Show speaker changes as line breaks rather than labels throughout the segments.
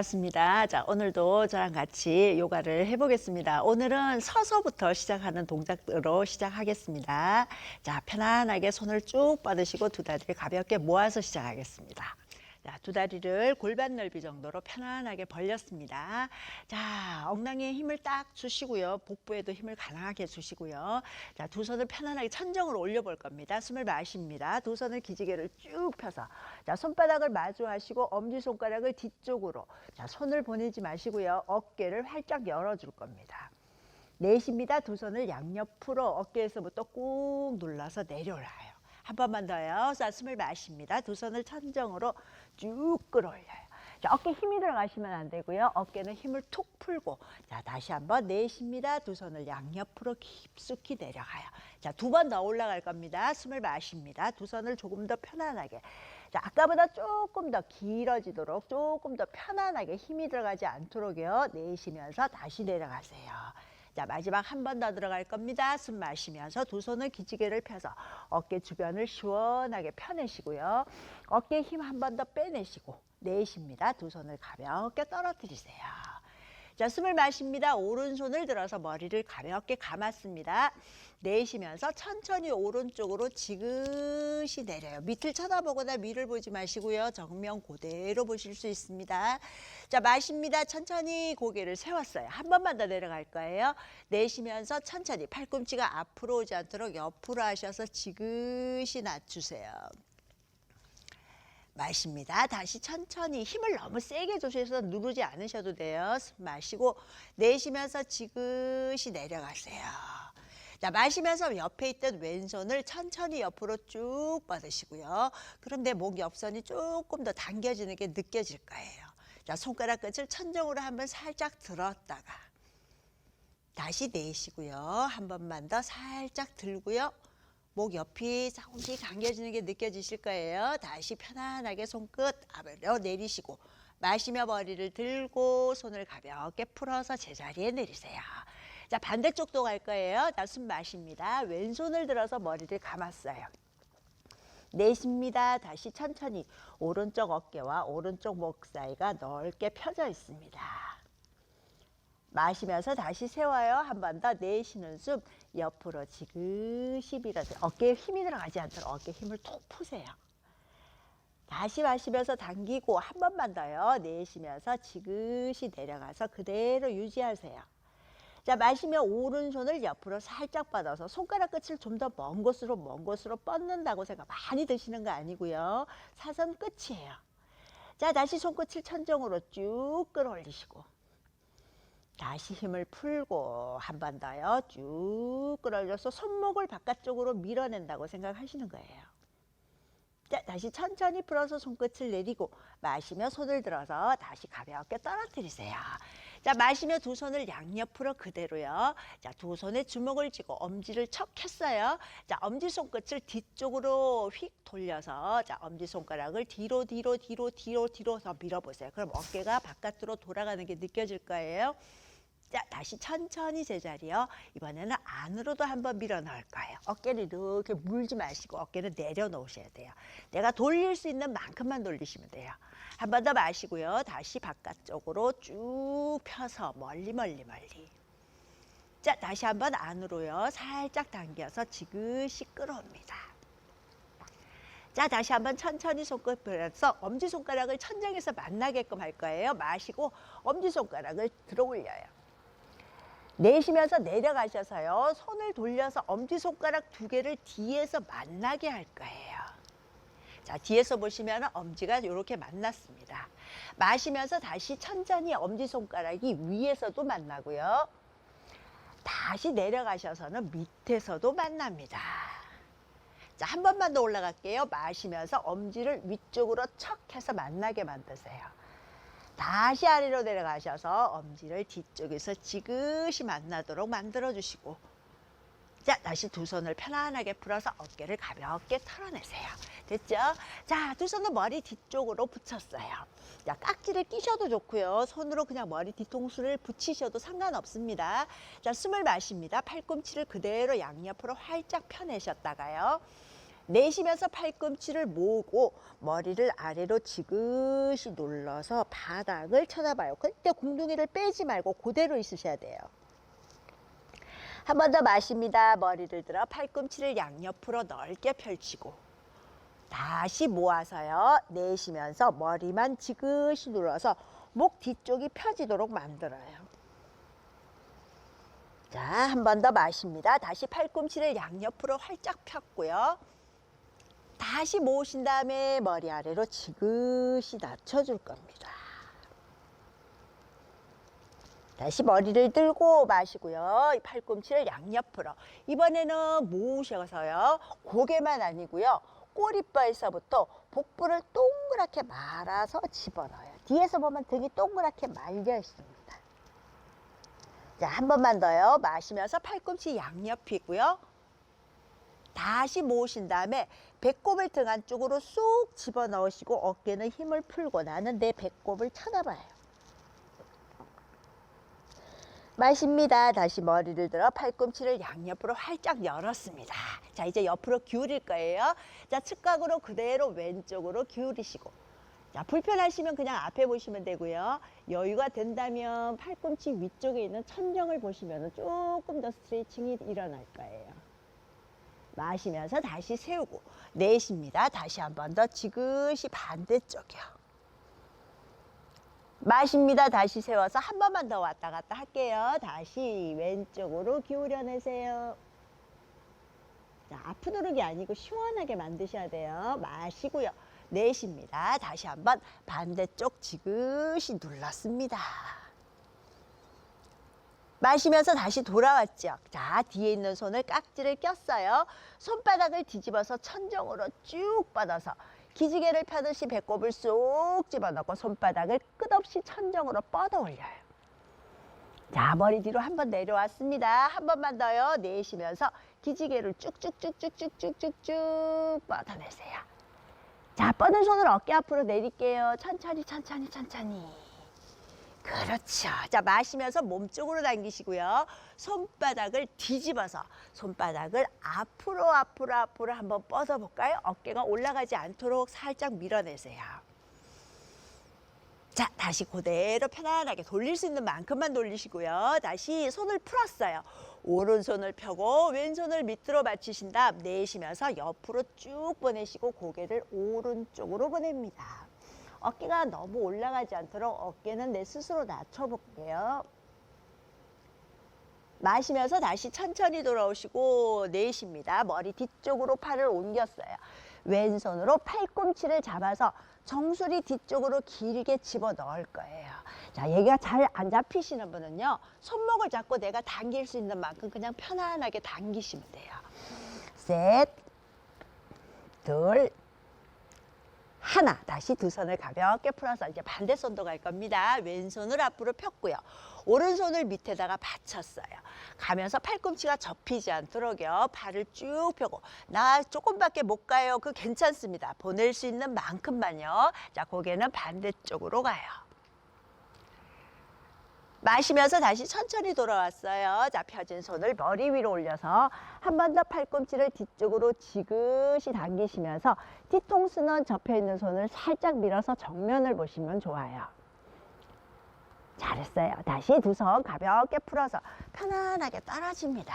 반갑습니다. 자, 오늘도 저랑 같이 요가를 해보겠습니다. 오늘은 서서부터 시작하는 동작으로 시작하겠습니다. 자, 편안하게 손을 쭉 뻗으시고 두 다리를 가볍게 모아서 시작하겠습니다. 자, 두 다리를 골반 넓이 정도로 편안하게 벌렸습니다. 자, 엉덩이에 힘을 딱 주시고요. 복부에도 힘을 가능하게 주시고요. 자, 두 손을 편안하게 천정으로 올려볼 겁니다. 숨을 마십니다. 두 손을 기지개를 쭉 펴서. 자, 손바닥을 마주하시고 엄지손가락을 뒤쪽으로. 자, 손을 보내지 마시고요. 어깨를 활짝 열어줄 겁니다. 내쉽니다. 두 손을 양옆으로 어깨에서부터 꾹 눌러서 내려올라요. 한 번만 더요. 자, 숨을 마십니다. 두 손을 천정으로 쭉 끌어올려요. 자, 어깨 힘이 들어가시면 안 되고요. 어깨는 힘을 툭 풀고. 자, 다시 한번 내쉽니다. 두 손을 양옆으로 깊숙이 내려가요. 자, 두 번 더 올라갈 겁니다. 숨을 마십니다. 두 손을 조금 더 편안하게. 자, 아까보다 조금 더 길어지도록 조금 더 편안하게 힘이 들어가지 않도록요. 내쉬면서 다시 내려가세요. 자, 마지막 한 번 더 들어갈 겁니다. 숨 마시면서 두 손을 기지개를 펴서 어깨 주변을 시원하게 펴내시고요. 어깨 힘 한 번 더 빼내시고 내쉽니다. 두 손을 가볍게 떨어뜨리세요. 자, 숨을 마십니다. 오른손을 들어서 머리를 가볍게 감았습니다. 내쉬면서 천천히 오른쪽으로 지그시 내려요. 밑을 쳐다보거나 위를 보지 마시고요. 정면 그대로 보실 수 있습니다. 자, 마십니다. 천천히 고개를 세웠어요. 한 번만 더 내려갈 거예요. 내쉬면서 천천히 팔꿈치가 앞으로 오지 않도록 옆으로 하셔서 지그시 낮추세요. 마십니다. 다시 천천히 힘을 너무 세게 주셔서 누르지 않으셔도 돼요. 숨 마시고 내쉬면서 지그시 내려가세요. 자, 마시면서 옆에 있던 왼손을 천천히 옆으로 쭉 뻗으시고요. 내목 옆선이 조금 더 당겨지는 게 느껴질 거예요. 자, 손가락 끝을 천정으로 한번 살짝 들었다가 다시 내쉬고요. 한 번만 더 살짝 들고요. 목 옆이 조금씩 당겨지는 게 느껴지실 거예요. 다시 편안하게 손끝 아래로 내리시고 마시며 머리를 들고 손을 가볍게 풀어서 제자리에 내리세요. 자 반대쪽도 갈 거예요. 자 숨 마십니다. 왼손을 들어서 머리를 감았어요. 내쉽니다. 다시 천천히 오른쪽 어깨와 오른쪽 목 사이가 넓게 펴져 있습니다. 마시면서 다시 세워요. 한 번 더 내쉬는 숨 옆으로 지그시 밀어서 어깨에 힘이 들어가지 않도록 어깨 힘을 톡 푸세요. 다시 마시면서 당기고 한 번만 더요. 내쉬면서 지그시 내려가서 그대로 유지하세요. 자 마시면 오른손을 옆으로 살짝 뻗어서 손가락 끝을 좀 더 먼 곳으로 먼 곳으로 뻗는다고 생각 많이 드시는 거 아니고요. 사선 끝이에요. 자 다시 손끝을 천정으로 쭉 끌어올리시고 다시 힘을 풀고 한 번 더요. 쭉 끌어올려서 손목을 바깥쪽으로 밀어낸다고 생각하시는 거예요. 자, 다시 천천히 풀어서 손끝을 내리고 마시며 손을 들어서 다시 가볍게 떨어뜨리세요. 자, 마시며 두 손을 양옆으로 그대로요. 자, 두 손에 주먹을 쥐고 엄지를 척 했어요. 자, 엄지 손끝을 뒤쪽으로 휙 돌려서 자, 엄지 손가락을 뒤로 뒤로 뒤로 뒤로 뒤로 더 밀어보세요. 그럼 어깨가 바깥으로 돌아가는 게 느껴질 거예요. 자, 다시 천천히 제자리요. 이번에는 안으로도 한번 밀어 넣을 거예요. 어깨를 이렇게 물지 마시고 어깨를 내려 놓으셔야 돼요. 내가 돌릴 수 있는 만큼만 돌리시면 돼요. 한 번 더 마시고요. 다시 바깥쪽으로 쭉 펴서 멀리 멀리 멀리. 자, 다시 한번 안으로요. 살짝 당겨서 지그시 끌어옵니다. 자, 다시 한번 천천히 손끝 벌려서 엄지손가락을 천장에서 만나게끔 할 거예요. 마시고 엄지손가락을 들어 올려요. 내쉬면서 내려가셔서요. 손을 돌려서 엄지손가락 두 개를 뒤에서 만나게 할 거예요. 자, 뒤에서 보시면 엄지가 이렇게 만났습니다. 마시면서 다시 천천히 엄지손가락이 위에서도 만나고요. 다시 내려가셔서는 밑에서도 만납니다. 자, 한 번만 더 올라갈게요. 마시면서 엄지를 위쪽으로 척 해서 만나게 만드세요. 다시 아래로 내려가셔서 엄지를 뒤쪽에서 지그시 만나도록 만들어 주시고 자 다시 두 손을 편안하게 풀어서 어깨를 가볍게 털어내세요. 됐죠? 자두 손은 머리 뒤쪽으로 붙였어요. 자 깍지를 끼셔도 좋고요. 손으로 그냥 머리 뒤통수를 붙이셔도 상관없습니다. 자 숨을 마십니다. 팔꿈치를 그대로 양옆으로 활짝 펴내셨다가요 내쉬면서 팔꿈치를 모으고 머리를 아래로 지그시 눌러서 바닥을 쳐다봐요. 그때 궁둥이를 빼지 말고 그대로 있으셔야 돼요. 한 번 더 마십니다. 머리를 들어 팔꿈치를 양옆으로 넓게 펼치고 다시 모아서요. 내쉬면서 머리만 지그시 눌러서 목 뒤쪽이 펴지도록 만들어요. 자, 한 번 더 마십니다. 다시 팔꿈치를 양옆으로 활짝 폈고요. 다시 모으신 다음에 머리 아래로 지그시 낮춰줄 겁니다. 다시 머리를 들고 마시고요. 이 팔꿈치를 양옆으로. 이번에는 모으셔서요. 고개만 아니고요. 꼬리뼈에서부터 복부를 동그랗게 말아서 집어넣어요. 뒤에서 보면 등이 동그랗게 말려 있습니다. 자, 한 번만 더요. 마시면서 팔꿈치 양옆이고요. 다시 모으신 다음에 배꼽을 등 안쪽으로 쏙 집어넣으시고 어깨는 힘을 풀고 나는 내 배꼽을 쳐다봐요. 마십니다. 다시 머리를 들어 팔꿈치를 양옆으로 활짝 열었습니다. 자, 이제 옆으로 기울일 거예요. 자, 측각으로 그대로 왼쪽으로 기울이시고. 자, 불편하시면 그냥 앞에 보시면 되고요. 여유가 된다면 팔꿈치 위쪽에 있는 천정을 보시면 조금 더 스트레칭이 일어날 거예요. 마시면서 다시 세우고 내쉽니다. 다시 한 번 더 지그시 반대쪽이요. 마십니다. 다시 세워서 한 번만 더 왔다 갔다 할게요. 다시 왼쪽으로 기울여 내세요. 자, 아프도록이 아니고 시원하게 만드셔야 돼요. 마시고요. 내쉽니다. 다시 한번 반대쪽 지그시 눌렀습니다. 마시면서 다시 돌아왔죠. 자, 뒤에 있는 손을 깍지를 꼈어요. 손바닥을 뒤집어서 천정으로 쭉 뻗어서 기지개를 펴듯이 배꼽을 쏙 집어넣고 손바닥을 끝없이 천정으로 뻗어 올려요. 자, 머리 뒤로 한 번 내려왔습니다. 한 번만 더요. 내쉬면서 기지개를 쭉쭉쭉쭉쭉쭉쭉 뻗어내세요. 자, 뻗은 손을 어깨 앞으로 내릴게요. 천천히, 천천히, 천천히. 그렇죠. 자, 마시면서 몸쪽으로 당기시고요. 손바닥을 뒤집어서 손바닥을 앞으로, 앞으로, 앞으로 한번 뻗어 볼까요? 어깨가 올라가지 않도록 살짝 밀어내세요. 자, 다시 그대로 편안하게 돌릴 수 있는 만큼만 돌리시고요. 다시 손을 풀었어요. 오른손을 펴고 왼손을 밑으로 받치신 다음 내쉬면서 옆으로 쭉 보내시고 고개를 오른쪽으로 보냅니다. 어깨가 너무 올라가지 않도록 어깨는 내 스스로 낮춰볼게요. 마시면서 다시 천천히 돌아오시고 내쉽니다. 머리 뒤쪽으로 팔을 옮겼어요. 왼손으로 팔꿈치를 잡아서 정수리 뒤쪽으로 길게 집어 넣을 거예요. 자, 얘가 잘 안 잡히시는 분은요, 손목을 잡고 내가 당길 수 있는 만큼 그냥 편안하게 당기시면 돼요. 셋, 둘, 하나. 다시 두 손을 가볍게 풀어서 이제 반대 손도 갈 겁니다. 왼손을 앞으로 폈고요. 오른손을 밑에다가 받쳤어요. 가면서 팔꿈치가 접히지 않도록요. 발을 쭉 펴고 나 조금밖에 못 가요. 그 괜찮습니다. 보낼 수 있는 만큼만요. 자, 고개는 반대쪽으로 가요. 마시면서 다시 천천히 돌아왔어요. 자, 펴진 손을 머리 위로 올려서 한 번 더 팔꿈치를 뒤쪽으로 지그시 당기시면서 뒤통수는 접혀 있는 손을 살짝 밀어서 정면을 보시면 좋아요. 잘했어요. 다시 두 손 가볍게 풀어서 편안하게 떨어집니다.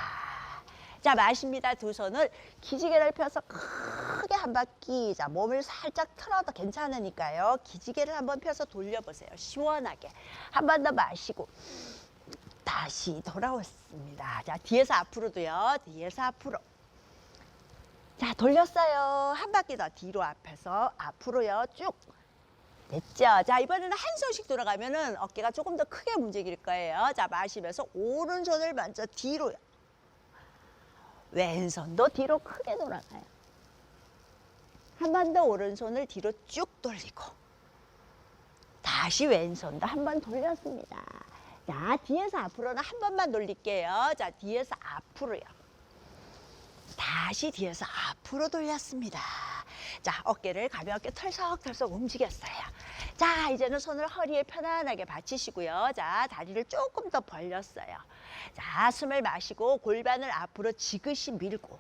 자, 마십니다. 두 손을 기지개를 펴서 크게 한 바퀴. 자, 몸을 살짝 틀어도 괜찮으니까요. 기지개를 한번 펴서 돌려보세요. 시원하게. 한 번 더 마시고. 다시 돌아왔습니다. 자, 뒤에서 앞으로도요. 뒤에서 앞으로. 자, 돌렸어요. 한 바퀴 더 뒤로 앞에서 앞으로요. 쭉. 됐죠? 자, 이번에는 한 손씩 돌아가면은 어깨가 조금 더 크게 움직일 거예요. 자, 마시면서 오른손을 먼저 뒤로요. 왼손도 뒤로 크게 돌아가요. 한 번 더 오른손을 뒤로 쭉 돌리고 다시 왼손도 한 번 돌렸습니다. 자, 뒤에서 앞으로는 한 번만 돌릴게요. 자, 뒤에서 앞으로요. 다시 뒤에서 앞으로 돌렸습니다. 자, 어깨를 가볍게 털썩털썩 움직였어요. 자, 이제는 손을 허리에 편안하게 받치시고요. 자, 다리를 조금 더 벌렸어요. 자, 숨을 마시고 골반을 앞으로 지그시 밀고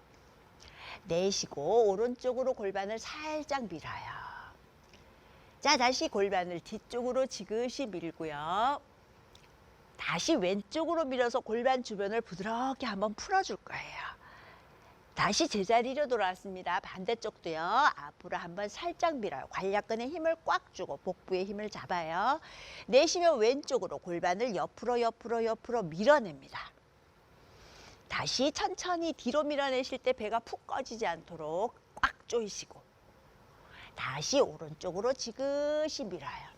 내쉬고 오른쪽으로 골반을 살짝 밀어요. 자, 다시 골반을 뒤쪽으로 지그시 밀고요. 다시 왼쪽으로 밀어서 골반 주변을 부드럽게 한번 풀어줄 거예요. 다시 제자리로 돌아왔습니다. 반대쪽도요. 앞으로 한번 살짝 밀어요. 관략근에 힘을 꽉 주고 복부에 힘을 잡아요. 내쉬면 왼쪽으로 골반을 옆으로 옆으로 옆으로 밀어냅니다. 다시 천천히 뒤로 밀어내실 때 배가 푹 꺼지지 않도록 꽉 조이시고 다시 오른쪽으로 지그시 밀어요.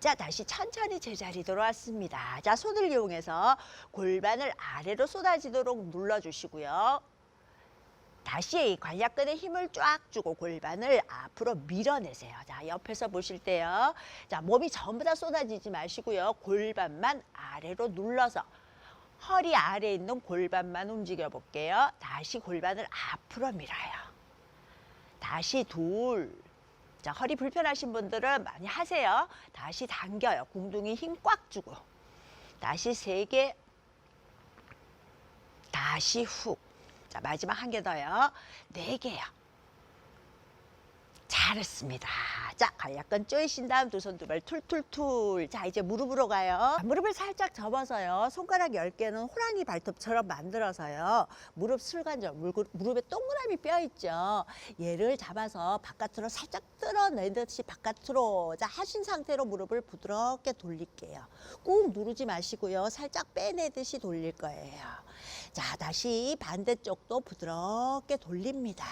자, 다시 천천히 제자리 돌아왔습니다. 자, 손을 이용해서 골반을 아래로 쏟아지도록 눌러주시고요. 다시 관략근에 힘을 쫙 주고 골반을 앞으로 밀어내세요. 자, 옆에서 보실 때요. 자, 몸이 전부 다 쏟아지지 마시고요. 골반만 아래로 눌러서 허리 아래에 있는 골반만 움직여 볼게요. 다시 골반을 앞으로 밀어요. 다시 둘. 자, 허리 불편하신 분들은 많이 하세요. 다시 당겨요. 궁둥이 힘 꽉 주고. 다시 세 개. 다시 훅. 자, 마지막 한 개 더요. 네 개요. 잘했습니다. 자, 관략근 조이신 다음 두 손 두 발 툴툴툴. 자, 이제 무릎으로 가요. 무릎을 살짝 접어서요. 손가락 10개는 호랑이 발톱처럼 만들어서요. 무릎 술관절, 무릎- 무릎에 동그라미 뼈 있죠. 얘를 잡아서 바깥으로 살짝 끌어내듯이 바깥으로 자, 하신 상태로 무릎을 부드럽게 돌릴게요. 꾹 누르지 마시고요. 살짝 빼내듯이 돌릴 거예요. 자, 다시 반대쪽도 부드럽게 돌립니다.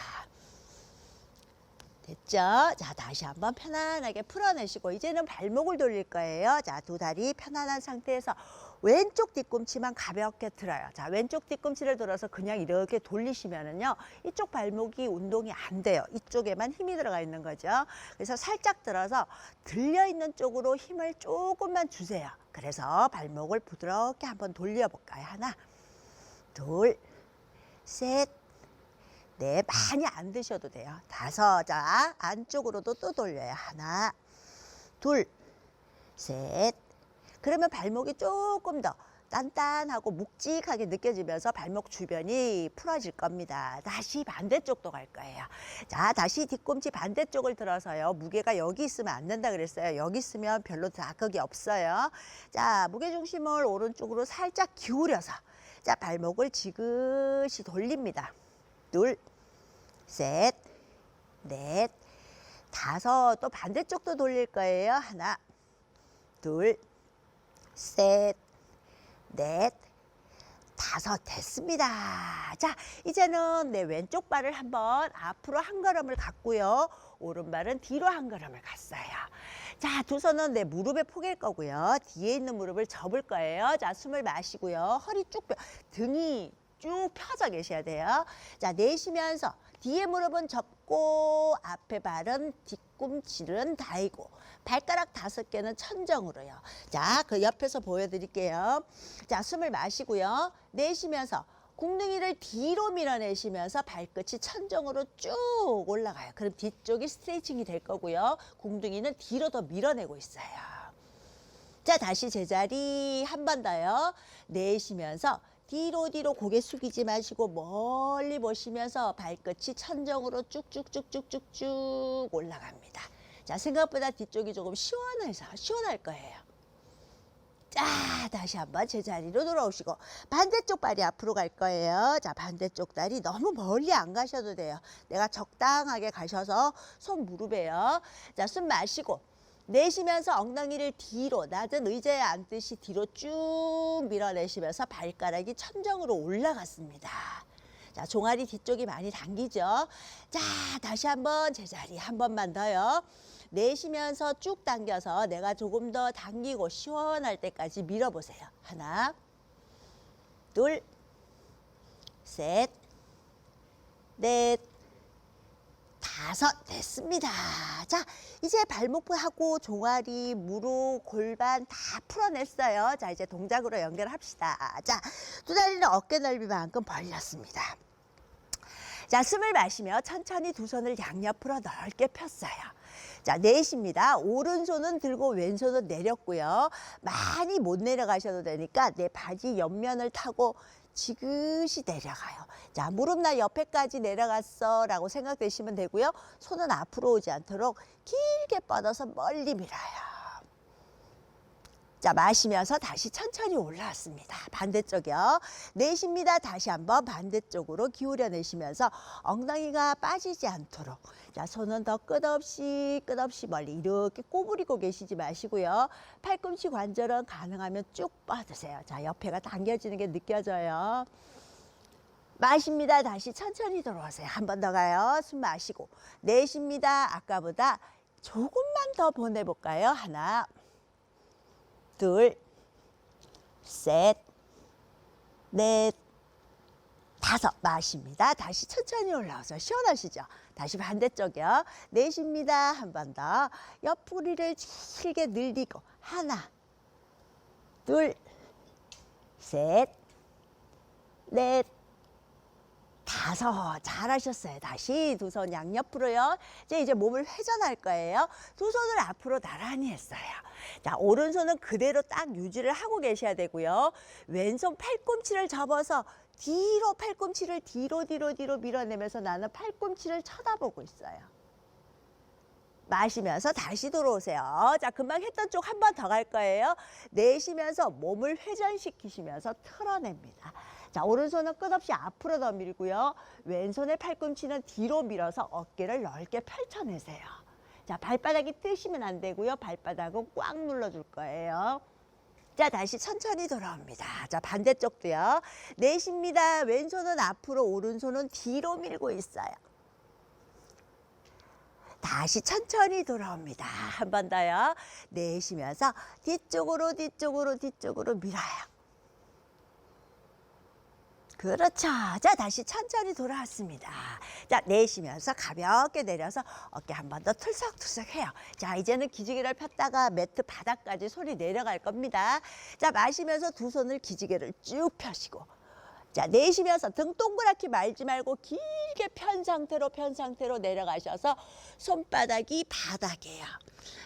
됐죠? 자, 다시 한번 편안하게 풀어내시고 이제는 발목을 돌릴 거예요. 자, 두 다리 편안한 상태에서 왼쪽 뒤꿈치만 가볍게 들어요. 자, 왼쪽 뒤꿈치를 들어서 그냥 이렇게 돌리시면은요. 이쪽 발목이 운동이 안 돼요. 이쪽에만 힘이 들어가 있는 거죠. 그래서 살짝 들어서 들려 있는 쪽으로 힘을 조금만 주세요. 그래서 발목을 부드럽게 한번 돌려 볼까요? 하나, 둘, 셋, 네, 많이 안 드셔도 돼요. 다섯, 자, 안쪽으로도 또 돌려요. 하나, 둘, 셋. 그러면 발목이 조금 더 단단하고 묵직하게 느껴지면서 발목 주변이 풀어질 겁니다. 다시 반대쪽도 갈 거예요. 자, 다시 뒤꿈치 반대쪽을 들어서요. 무게가 여기 있으면 안 된다 그랬어요. 여기 있으면 별로 자극이 없어요. 자, 무게 중심을 오른쪽으로 살짝 기울여서 자, 발목을 지그시 돌립니다. 둘, 셋, 넷, 다섯. 또 반대쪽도 돌릴 거예요. 하나, 둘, 셋, 넷, 다섯 됐습니다. 자, 이제는 내 왼쪽 발을 한번 앞으로 한 걸음을 갔고요. 오른발은 뒤로 한 걸음을 갔어요. 자, 두 손은 내 무릎에 포갤 거고요. 뒤에 있는 무릎을 접을 거예요. 자, 숨을 마시고요. 허리 쭉 펴, 등이 쭉 펴져 계셔야 돼요. 자, 내쉬면서 뒤에 무릎은 접고 앞에 발은 뒤꿈치는 다이고 발가락 다섯 개는 천정으로요. 자, 그 옆에서 보여드릴게요. 자, 숨을 마시고요. 내쉬면서 궁둥이를 뒤로 밀어내시면서 발끝이 천정으로 쭉 올라가요. 그럼 뒤쪽이 스트레칭이 될 거고요. 궁둥이는 뒤로 더 밀어내고 있어요. 자, 다시 제자리 한 번 더요. 내쉬면서 뒤로 뒤로 고개 숙이지 마시고 멀리 보시면서 발끝이 천정으로 쭉쭉쭉쭉쭉쭉 올라갑니다. 자, 생각보다 뒤쪽이 조금 시원해서 시원할 거예요. 자, 다시 한번 제자리로 돌아오시고 반대쪽 발이 앞으로 갈 거예요. 자, 반대쪽 다리 너무 멀리 안 가셔도 돼요. 내가 적당하게 가셔서 손 무릎에요. 자, 숨 마시고 내쉬면서 엉덩이를 뒤로 낮은 의자에 앉듯이 뒤로 쭉 밀어내시면서 발가락이 천정으로 올라갔습니다. 자, 종아리 뒤쪽이 많이 당기죠. 자, 다시 한번 제자리 한 번만 더요. 내쉬면서 쭉 당겨서 내가 조금 더 당기고 시원할 때까지 밀어보세요. 하나, 둘, 셋, 넷, 다섯 됐습니다. 자, 이제 발목하고 종아리, 무릎, 골반 다 풀어냈어요. 자, 이제 동작으로 연결합시다. 자, 두 다리는 어깨 넓이만큼 벌렸습니다. 자, 숨을 마시며 천천히 두 손을 양옆으로 넓게 폈어요. 자, 내쉽니다. 오른손은 들고 왼손은 내렸고요. 많이 못 내려가셔도 되니까 내 바지 옆면을 타고 지그시 내려가요. 자, 무릎 나 옆에까지 내려갔어 라고 생각되시면 되고요. 손은 앞으로 오지 않도록 길게 뻗어서 멀리 밀어요. 자, 마시면서 다시 천천히 올라왔습니다. 반대쪽이요. 내쉽니다. 다시 한번 반대쪽으로 기울여 내쉬면서 엉덩이가 빠지지 않도록. 자, 손은 더 끝없이 끝없이 멀리 이렇게 꼬부리고 계시지 마시고요. 팔꿈치 관절은 가능하면 쭉 뻗으세요. 자, 옆에가 당겨지는 게 느껴져요. 마십니다. 다시 천천히 들어오세요. 한 번 더 가요. 숨 마시고. 내쉽니다. 아까보다 조금만 더 보내볼까요? 하나, 둘, 셋, 넷, 다섯. 마십니다. 다시 천천히 올라와서 시원하시죠? 다시 반대쪽이요. 내쉽니다. 한 번 더. 옆구리를 길게 늘리고. 하나, 둘, 셋, 넷, 다섯 잘하셨어요. 다시 두 손 양옆으로요. 이제 이제 몸을 회전할 거예요. 두 손을 앞으로 나란히 했어요. 자 오른손은 그대로 딱 유지를 하고 계셔야 되고요. 왼손 팔꿈치를 접어서 뒤로 팔꿈치를 뒤로 뒤로 뒤로 밀어내면서 나는 팔꿈치를 쳐다보고 있어요. 마시면서 다시 들어오세요. 자, 금방 했던 쪽 한 번 더 갈 거예요. 내쉬면서 몸을 회전시키시면서 틀어냅니다. 자, 오른손은 끝없이 앞으로 더 밀고요. 왼손의 팔꿈치는 뒤로 밀어서 어깨를 넓게 펼쳐내세요. 자, 발바닥이 뜨시면 안 되고요. 발바닥은 꽉 눌러줄 거예요. 자, 다시 천천히 돌아옵니다. 자, 반대쪽도요. 내쉽니다. 왼손은 앞으로, 오른손은 뒤로 밀고 있어요. 다시 천천히 돌아옵니다. 한 번 더요. 내쉬면서 뒤쪽으로 뒤쪽으로 뒤쪽으로 밀어요. 그렇죠. 자, 다시 천천히 돌아왔습니다. 자, 내쉬면서 가볍게 내려서 어깨 한 번 더 툴썩툴썩 해요. 자, 이제는 기지개를 폈다가 매트 바닥까지 손이 내려갈 겁니다. 자, 마시면서 두 손을 기지개를 쭉 펴시고 자, 내쉬면서 등 동그랗게 말지 말고 길게 편 상태로 편 상태로 내려가셔서 손바닥이 바닥이에요.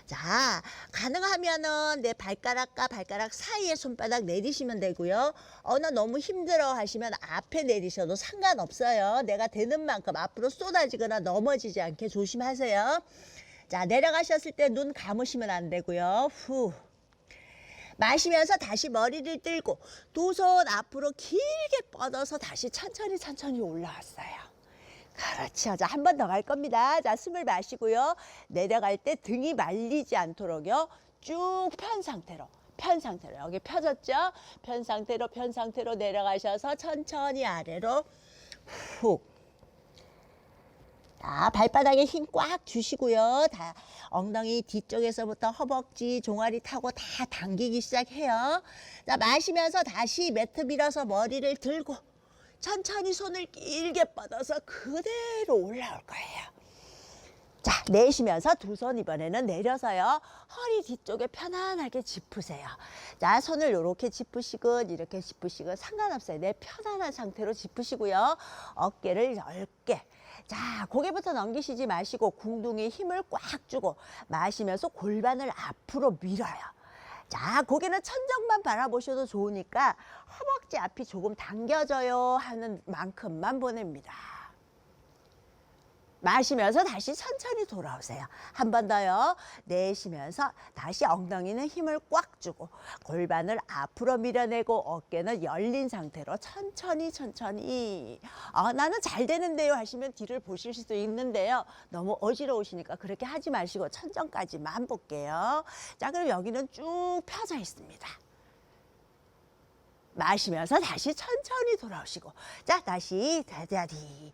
자, 가능하면은 내 발가락과 발가락 사이에 손바닥 내리시면 되고요. 어느 너무 힘들어 하시면 앞에 내리셔도 상관없어요. 내가 되는 만큼 앞으로 쏟아지거나 넘어지지 않게 조심하세요. 자, 내려가셨을 때 눈 감으시면 안 되고요. 후. 마시면서 다시 머리를 들고 두 손 앞으로 길게 뻗어서 다시 천천히 천천히 올라왔어요. 그렇죠. 자, 한 번 더 갈 겁니다. 자, 숨을 마시고요. 내려갈 때 등이 말리지 않도록요. 쭉 편 상태로. 편 상태로. 여기 펴졌죠? 편 상태로, 편 상태로 내려가셔서 천천히 아래로 훅. 자, 발바닥에 힘 꽉 주시고요. 다 엉덩이 뒤쪽에서부터 허벅지, 종아리 타고 다 당기기 시작해요. 자, 마시면서 다시 매트 밀어서 머리를 들고 천천히 손을 길게 뻗어서 그대로 올라올 거예요. 자, 내쉬면서 두 손 이번에는 내려서요. 허리 뒤쪽에 편안하게 짚으세요. 자, 손을 이렇게 짚으시건 이렇게 짚으시건 상관없어요. 내 편안한 상태로 짚으시고요. 어깨를 넓게. 자, 고개부터 넘기시지 마시고 궁둥이에 힘을 꽉 주고 마시면서 골반을 앞으로 밀어요. 자, 고개는 천정만 바라보셔도 좋으니까 허벅지 앞이 조금 당겨져요 하는 만큼만 보냅니다. 마시면서 다시 천천히 돌아오세요. 한 번 더요. 내쉬면서 다시 엉덩이는 힘을 꽉 주고 골반을 앞으로 밀어내고 어깨는 열린 상태로 천천히 천천히 아, 나는 잘 되는데요 하시면 뒤를 보실 수도 있는데요. 너무 어지러우시니까 그렇게 하지 마시고 천정까지만 볼게요. 자 그럼 여기는 쭉 펴져 있습니다. 마시면서 다시 천천히 돌아오시고 자 다시 다다디